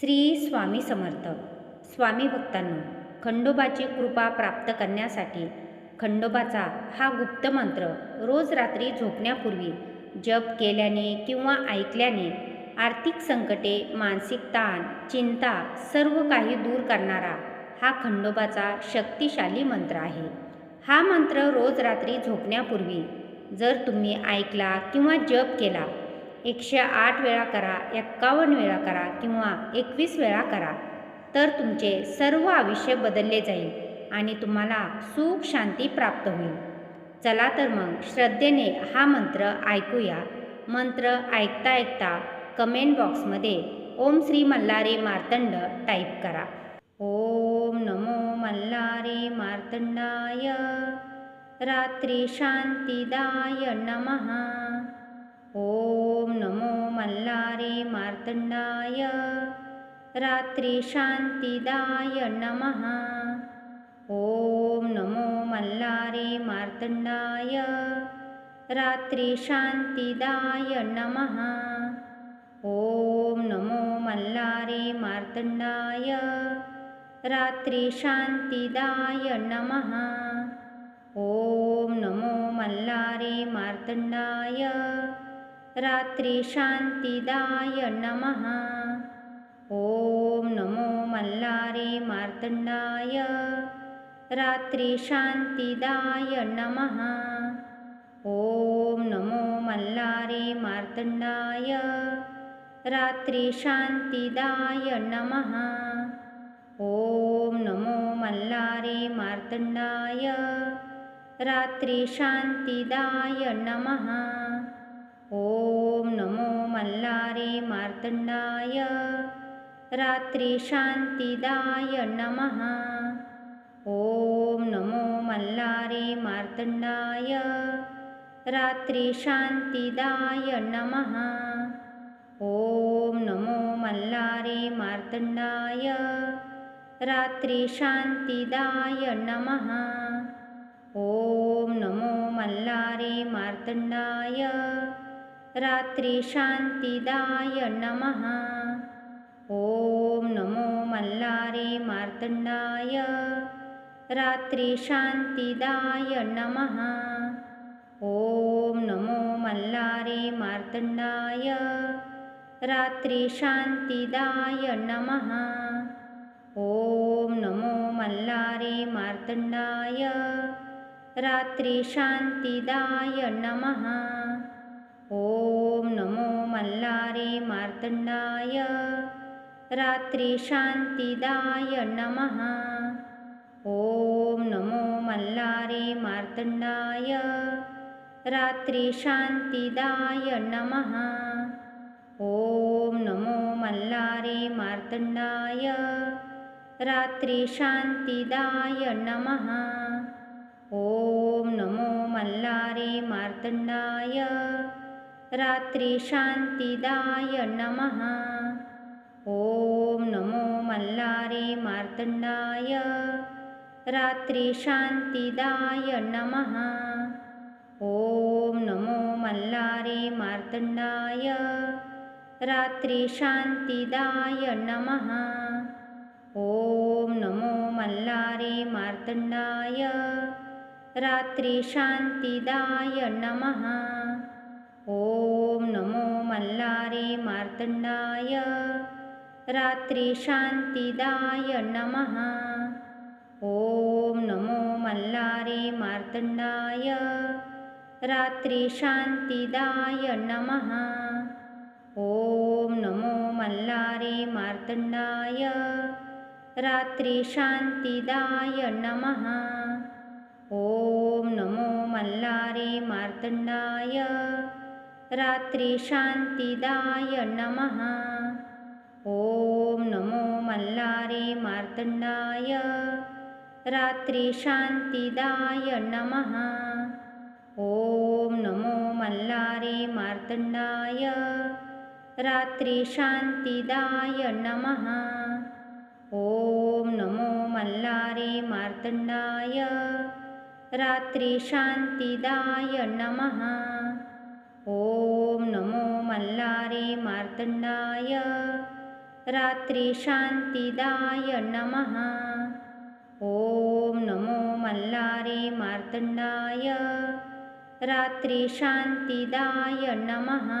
श्री स्वामी समर्थ. स्वामी भक्तांनो खंडोबाची कृपा प्राप्त करण्यासाठी खंडोबाचा हा गुप्त मंत्र रोज रात्री झोपण्यापूर्वी जप केल्याने किंवा ऐकल्याने आर्थिक संकटे मानसिक ताण चिंता सर्व काही दूर करणारा हा खंडोबाचा शक्तिशाली मंत्र आहे. हा मंत्र रोज रात्री झोपण्यापूर्वी जर तुम्ही ऐकला किंवा जप केला एकशे आठ वेळा करा एक्कावन्न वेळा करा किंवा एकवीस वेळा करा. तर तुमचे सर्व आयुष्य बदलले जाईल आणि तुम्हाला सुख शांती प्राप्त होईल. चला तर मग श्रद्धेने हा मंत्र ऐकूया. मंत्र ऐकता ऐकता कमेंट बॉक्समध्ये ओम श्री मल्हारी मार्तंड टाईप करा. ओम नमो मल्हारी मार्तंडाय. रात्री शांतीदाय नमः. ओम नमो मल्लारे मार्तंडाय रात्री शांतीदाय नमः। ओम नमो मल्लारे मार्तंडाय रात्री शांतीदाय नमः। ओम नमो मल्लारे मार्तंडाय रात्री शांतीदाय नमः। ओम नमो मल्लारे मार्तंडाय रात्री शांतीदाय नमः। ओम नमो मल्लारे मार्तंडाय रात्री शांतीदाय नमः। ओम नमो मल्लारे मार्तंडाय रात्री शांतीदाय नमः। ओम नमो मल्लारे मार्तंडाय रात्री शांतीदाय नमः मल्लारे मार्तंडाय रात्री शांतीदाय नमः। ओम नमो मल्लारे मार्तंडाय रात्री शांतीदाय नमः। ओम नमो मल्लारे मार्तंडाय रात्री शांतीदाय नमः। ओम नमो मल्लारे मार्तंडाय रात्री शांतीदाय नमः। ओम नमो मल्लारे मार्तंडाय रात्री शांतीदाय नमः। ओम नमो मल्लारे मार्तंडाय रात्री शांतीदाय नमः। ओम नमो मल्लारे मार्तंडाय रात्री शांतीदाय नमः। नमो मल्लारे मार्तंडाय रात्री शांतीदाय नमः। ओम नमो मल्लारे मार्तंडाय रात्री शांतीदाय नमः। ओम नमो मल्लारे मार्तंडाय रात्री शांतीदाय नमः। ओम नमो मल्लारे मार्तंडाय रात्री शांतीदाय नमः। ओम नमो मल्लारे मार्तंडाय रात्री शांतीदाय नमः। ओम नमो मल्लारे मार्तंडाय रात्री शांतीदाय नमः। ओम नमो मल्लारे मार्तंडाय रात्री शांतीदाय नमः ओम नमो मल्लारे मार्तंडाय रात्री शांतीदाय नमः। ओम नमो मल्लारे मार्तंडाय रात्री शांतीदाय नमः। ओम नमो मल्लारे मार्तंडाय रात्री शांतीदाय नमः। ओम नमो मल्लारे मार्तंडाय रात्री शांतीदाय नमः। ओम नमो मल्लारे मार्तंडाय रात्री शांतीदाय नमः। ओम नमो मल्लारे मार्तंडाय रात्री शांतीदाय नमः। ओम नमो मल्लारे मार्तंडाय रात्री शांतीदाय नमः ओम नमो मल्लारे मार्तंडाय रात्रिशान्तिदाय नमः। ॐ नमो मल्लारे मार्तण्डाय रात्रिशान्तिदाय नमः